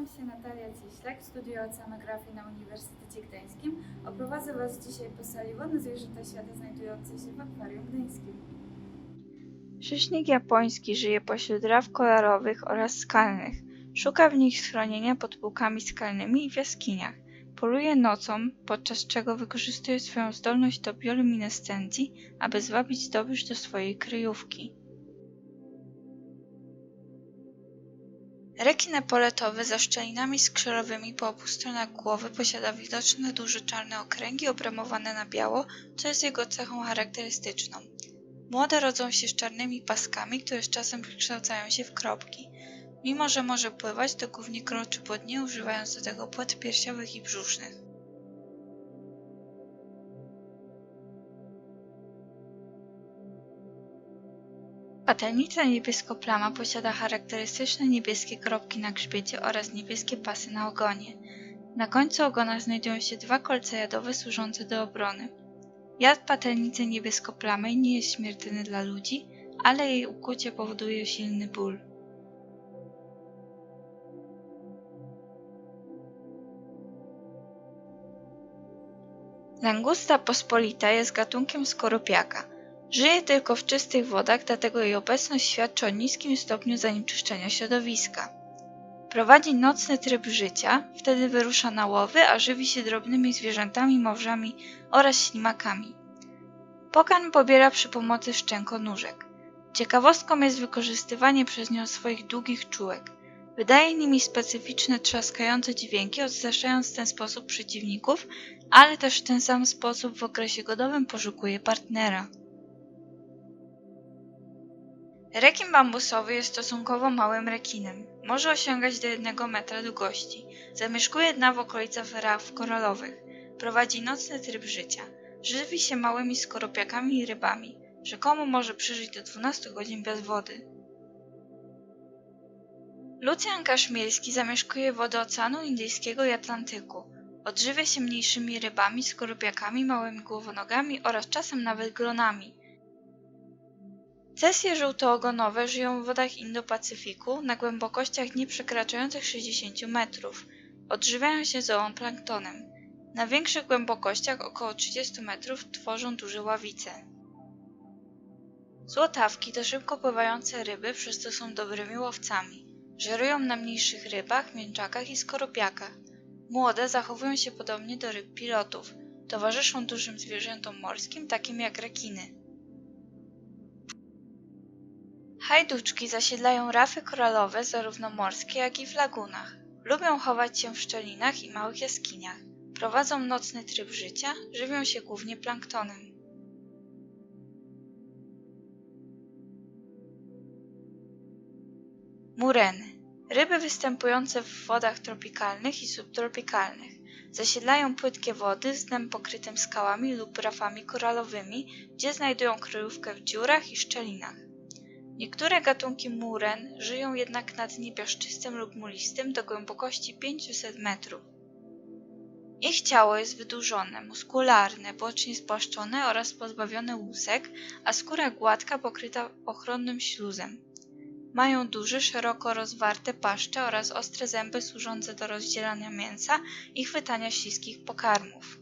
Nazywam się Natalia Cieślak, studiuję oceanografię na Uniwersytecie Gdańskim. Oprowadzę Was dzisiaj po sali wodne zwierzęta świata znajdującej się w akwarium gdańskim. Szysznik japoński żyje pośród raw kolorowych oraz skalnych. Szuka w nich schronienia pod półkami skalnymi i w jaskiniach. Poluje nocą, podczas czego wykorzystuje swoją zdolność do bioluminescencji, aby zwabić zdobycz do swojej kryjówki. Rekin epoletowy ze szczelinami skrzyżowymi po obu stronach głowy posiada widoczne duże czarne okręgi obramowane na biało, co jest jego cechą charakterystyczną. Młode rodzą się z czarnymi paskami, które z czasem przekształcają się w kropki. Mimo, że może pływać, to głównie kroczy po dnie, używając do tego płet piersiowych i brzusznych. Patelnica niebieskoplama posiada charakterystyczne niebieskie kropki na grzbiecie oraz niebieskie pasy na ogonie. Na końcu ogona znajdują się dwa kolce jadowe służące do obrony. Jad patelnicy niebieskoplamej nie jest śmiertelny dla ludzi, ale jej ukucie powoduje silny ból. Langusta pospolita jest gatunkiem skorupiaka. Żyje tylko w czystych wodach, dlatego jej obecność świadczy o niskim stopniu zanieczyszczenia środowiska. Prowadzi nocny tryb życia, wtedy wyrusza na łowy, a żywi się drobnymi zwierzętami, małżami oraz ślimakami. Pokarm pobiera przy pomocy szczękonóżek. Ciekawostką jest wykorzystywanie przez nią swoich długich czułek. Wydaje nimi specyficzne trzaskające dźwięki, odstraszając w ten sposób przeciwników, ale też w ten sam sposób w okresie godowym poszukuje partnera. Rekin bambusowy jest stosunkowo małym rekinem. Może osiągać do 1 metra długości. Zamieszkuje dna w okolicach raw koralowych. Prowadzi nocny tryb życia. Żywi się małymi skorupiakami i rybami. Rzekomo może przeżyć do 12 godzin bez wody. Lucjan kaszmirski zamieszkuje wody Oceanu Indyjskiego i Atlantyku. Odżywia się mniejszymi rybami, skorupiakami, małymi głowonogami oraz czasem nawet glonami. Cesje żółtoogonowe żyją w wodach Indo-Pacyfiku na głębokościach nie przekraczających 60 metrów. Odżywiają się zooplanktonem. Na większych głębokościach około 30 metrów tworzą duże ławice. Złotawki to szybko pływające ryby, przez co są dobrymi łowcami. Żerują na mniejszych rybach, mięczakach i skorupiakach. Młode zachowują się podobnie do ryb pilotów. Towarzyszą dużym zwierzętom morskim, takim jak rekiny. Hajduczki zasiedlają rafy koralowe zarówno morskie, jak i w lagunach. Lubią chować się w szczelinach i małych jaskiniach. Prowadzą nocny tryb życia, żywią się głównie planktonem. Mureny. Ryby występujące w wodach tropikalnych i subtropikalnych. Zasiedlają płytkie wody z dnem pokrytym skałami lub rafami koralowymi, gdzie znajdują kryjówkę w dziurach i szczelinach. Niektóre gatunki muren żyją jednak na dnie piaszczystym lub mulistym do głębokości 500 metrów. Ich ciało jest wydłużone, muskularne, bocznie spłaszczone oraz pozbawione łusek, a skóra gładka pokryta ochronnym śluzem. Mają duże, szeroko rozwarte paszcze oraz ostre zęby służące do rozdzielania mięsa i chwytania śliskich pokarmów.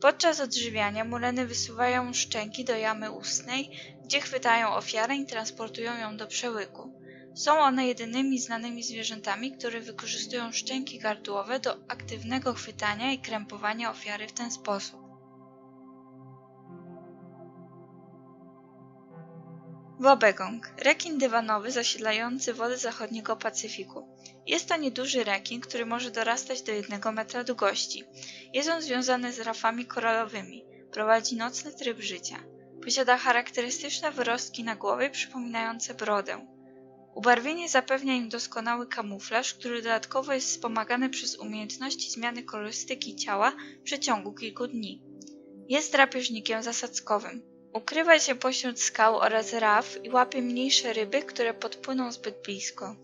Podczas odżywiania muleny wysuwają szczęki do jamy ustnej, gdzie chwytają ofiarę i transportują ją do przełyku. Są one jedynymi znanymi zwierzętami, które wykorzystują szczęki gardłowe do aktywnego chwytania i krępowania ofiary w ten sposób. Wobegong, rekin dywanowy zasiedlający wody zachodniego Pacyfiku. Jest to nieduży rekin, który może dorastać do 1 metra długości. Jest on związany z rafami koralowymi. Prowadzi nocny tryb życia. Posiada charakterystyczne wyrostki na głowie przypominające brodę. Ubarwienie zapewnia im doskonały kamuflaż, który dodatkowo jest wspomagany przez umiejętności zmiany kolorystyki ciała w przeciągu kilku dni. Jest drapieżnikiem zasadzkowym. Ukrywa się pośród skał oraz raf i łapie mniejsze ryby, które podpłyną zbyt blisko.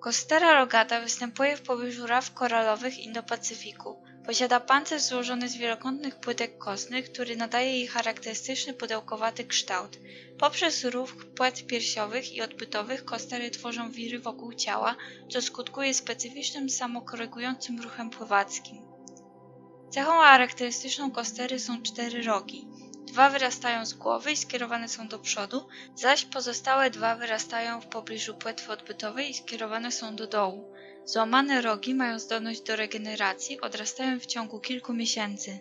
Kostera rogata występuje w pobliżu raf koralowych Indo-Pacyfiku. Posiada pancerz złożony z wielokątnych płytek kostnych, który nadaje jej charakterystyczny pudełkowaty kształt. Poprzez ruch płet piersiowych i odbytowych kostery tworzą wiry wokół ciała, co skutkuje specyficznym samokorygującym ruchem pływackim. Cechą charakterystyczną kostery są cztery rogi. Dwa wyrastają z głowy i skierowane są do przodu, zaś pozostałe dwa wyrastają w pobliżu płetwy odbytowej i skierowane są do dołu. Złamane rogi mają zdolność do regeneracji, odrastają w ciągu kilku miesięcy.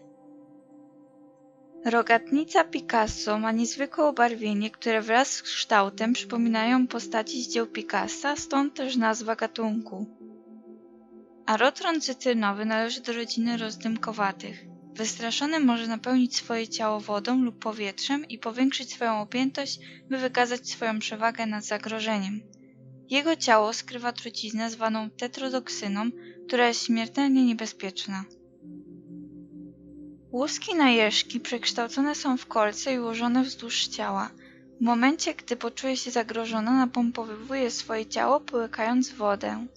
Rogatnica Picasso ma niezwykłe ubarwienie, które wraz z kształtem przypominają postaci z dzieł Picassa, stąd też nazwa gatunku. Arotron cytrynowy należy do rodziny rozdymkowatych. Wystraszony może napełnić swoje ciało wodą lub powietrzem i powiększyć swoją objętość, by wykazać swoją przewagę nad zagrożeniem. Jego ciało skrywa truciznę zwaną tetrodoksyną, która jest śmiertelnie niebezpieczna. Łuski na jeżki przekształcone są w kolce i ułożone wzdłuż ciała. W momencie, gdy poczuje się zagrożona, napompowuje swoje ciało, połykając wodę.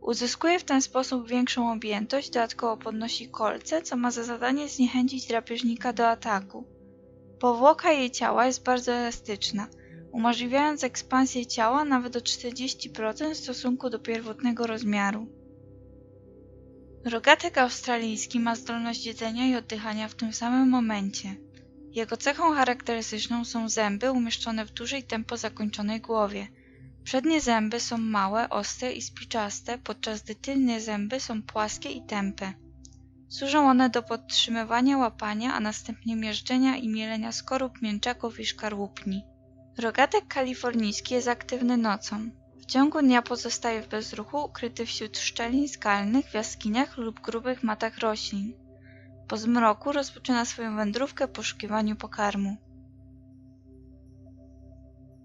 Uzyskuje w ten sposób większą objętość, dodatkowo podnosi kolce, co ma za zadanie zniechęcić drapieżnika do ataku. Powłoka jej ciała jest bardzo elastyczna, umożliwiając ekspansję ciała nawet o 40% w stosunku do pierwotnego rozmiaru. Rogatek australijski ma zdolność jedzenia i oddychania w tym samym momencie. Jego cechą charakterystyczną są zęby umieszczone w dużej tempo zakończonej głowie. Przednie zęby są małe, ostre i spiczaste, podczas gdy tylne zęby są płaskie i tępe. Służą one do podtrzymywania łapania, a następnie miażdżenia i mielenia skorup, mięczaków i szkarłupni. Rogatek kalifornijski jest aktywny nocą. W ciągu dnia pozostaje w bezruchu, ukryty wśród szczelin skalnych, w jaskiniach lub grubych matach roślin. Po zmroku rozpoczyna swoją wędrówkę w poszukiwaniu pokarmu.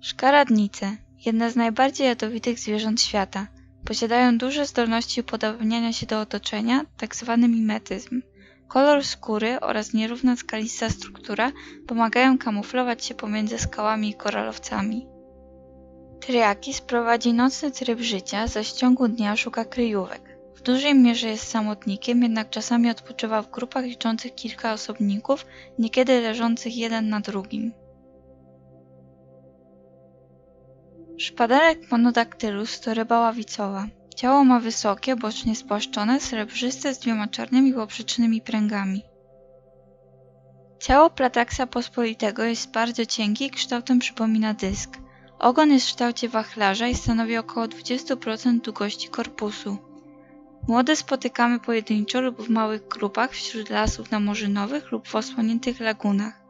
Szkaradnice jedne z najbardziej jadowitych zwierząt świata. Posiadają duże zdolności upodabniania się do otoczenia, tzw. mimetyzm. Kolor skóry oraz nierówna skalista struktura pomagają kamuflować się pomiędzy skałami i koralowcami. Triakis prowadzi nocny tryb życia, zaś w ciągu dnia szuka kryjówek. W dużej mierze jest samotnikiem, jednak czasami odpoczywa w grupach liczących kilka osobników, niekiedy leżących jeden na drugim. Szpadelek Monodactylus to ryba ławicowa. Ciało ma wysokie, bocznie spłaszczone, srebrzyste z dwiema czarnymi poprzecznymi pręgami. Ciało Plataksa pospolitego jest bardzo cienkie i kształtem przypomina dysk. Ogon jest w kształcie wachlarza i stanowi około 20% długości korpusu. Młode spotykamy pojedynczo lub w małych grupach wśród lasów namorzynowych lub w osłoniętych lagunach.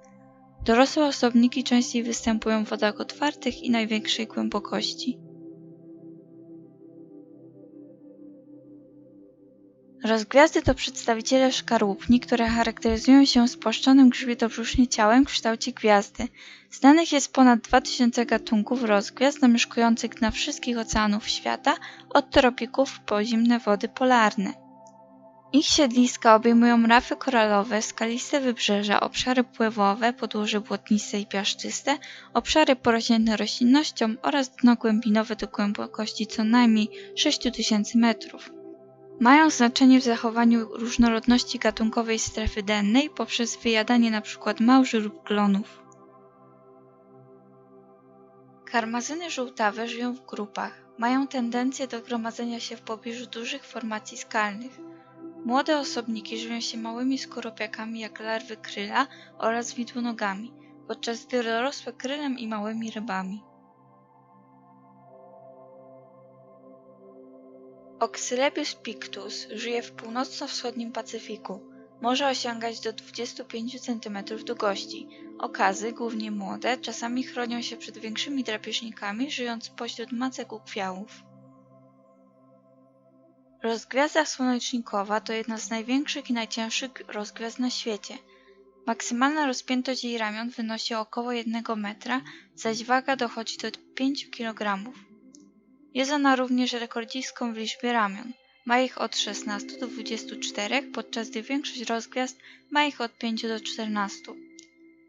Dorosłe osobniki częściej występują w wodach otwartych i największej głębokości. Rozgwiazdy to przedstawiciele szkarłupni, które charakteryzują się spłaszczonym grzbietobrzusznie ciałem w kształcie gwiazdy. Znanych jest ponad 2000 gatunków rozgwiazd zamieszkujących na wszystkich oceanów świata, od tropików po zimne wody polarne. Ich siedliska obejmują rafy koralowe, skaliste wybrzeża, obszary pływowe, podłoże błotniste i piaszczyste, obszary porośnięte roślinnością oraz dno głębinowe do głębokości co najmniej 6000 metrów. Mają znaczenie w zachowaniu różnorodności gatunkowej strefy dennej poprzez wyjadanie np. małży lub glonów. Karmazyny żółtawe żyją w grupach. Mają tendencję do gromadzenia się w pobliżu dużych formacji skalnych. Młode osobniki żywią się małymi skorupiakami jak larwy kryla oraz widłonogami, podczas gdy dorosłe krylem i małymi rybami. Oxylebius pictus żyje w północno-wschodnim Pacyfiku. Może osiągać do 25 cm długości. Okazy, głównie młode, czasami chronią się przed większymi drapieżnikami, żyjąc pośród macek ukwiałów. Rozgwiazda słonecznikowa to jedna z największych i najcięższych rozgwiazd na świecie. Maksymalna rozpiętość jej ramion wynosi około 1 metra, zaś waga dochodzi do 5 kg. Jest ona również rekordzistką w liczbie ramion. Ma ich od 16 do 24, podczas gdy większość rozgwiazd ma ich od 5 do 14.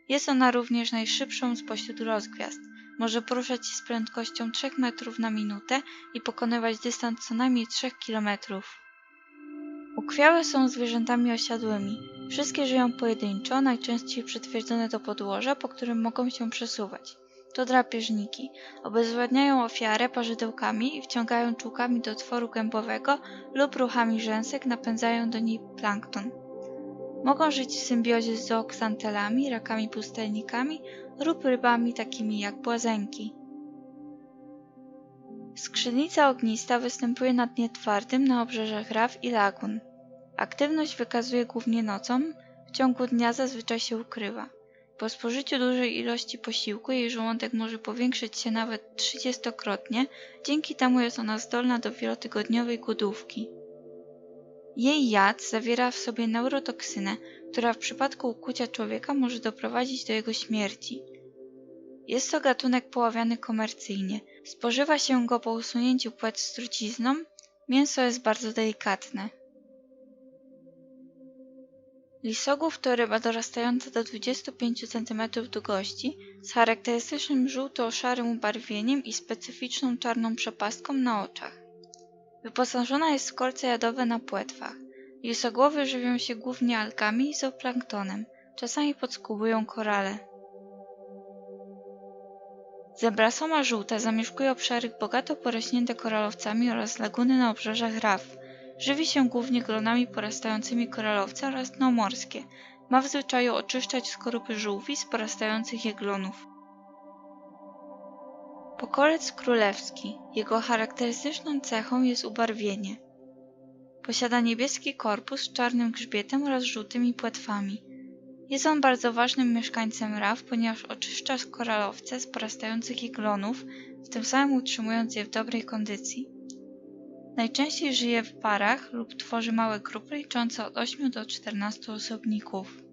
Jest ona również najszybszą spośród rozgwiazd. Może poruszać się z prędkością 3 metrów na minutę i pokonywać dystans co najmniej 3 km. Ukwiałe są zwierzętami osiadłymi. Wszystkie żyją pojedynczo, najczęściej przytwierdzone do podłoża, po którym mogą się przesuwać. To drapieżniki. Obezwładniają ofiarę parzydełkami i wciągają czułkami do otworu gębowego lub ruchami rzęsek napędzają do niej plankton. Mogą żyć w symbiozie z zooksantelami, rakami pustelnikami lub rybami takimi jak błazenki. Skrzydnica ognista występuje na dnie twardym na obrzeżach raw i lagun. Aktywność wykazuje głównie nocą, w ciągu dnia zazwyczaj się ukrywa. Po spożyciu dużej ilości posiłku jej żołądek może powiększyć się nawet trzydziestokrotnie, dzięki temu jest ona zdolna do wielotygodniowej głodówki. Jej jad zawiera w sobie neurotoksynę, która w przypadku ukucia człowieka może doprowadzić do jego śmierci. Jest to gatunek poławiany komercyjnie. Spożywa się go po usunięciu płetw z trucizną. Mięso jest bardzo delikatne. Lisogów to ryba dorastająca do 25 cm długości z charakterystycznym żółto-szarym ubarwieniem i specyficzną czarną przepastką na oczach. Wyposażona jest w kolce jadowe na płetwach. Lisogłowy żywią się głównie algami i zooplanktonem. Czasami podskubują korale. Zebrasoma żółta zamieszkuje obszary bogato porośnięte koralowcami oraz laguny na obrzeżach raw. Żywi się głównie glonami porastającymi koralowce oraz dno morskie. Ma w zwyczaju oczyszczać skorupy żółwi z porastających je glonów. Pokolec królewski. Jego charakterystyczną cechą jest ubarwienie. Posiada niebieski korpus z czarnym grzbietem oraz żółtymi płetwami. Jest on bardzo ważnym mieszkańcem raw, ponieważ oczyszcza koralowce z porastających je glonów, tym samym utrzymując je w dobrej kondycji. Najczęściej żyje w parach lub tworzy małe grupy liczące od 8 do 14 osobników.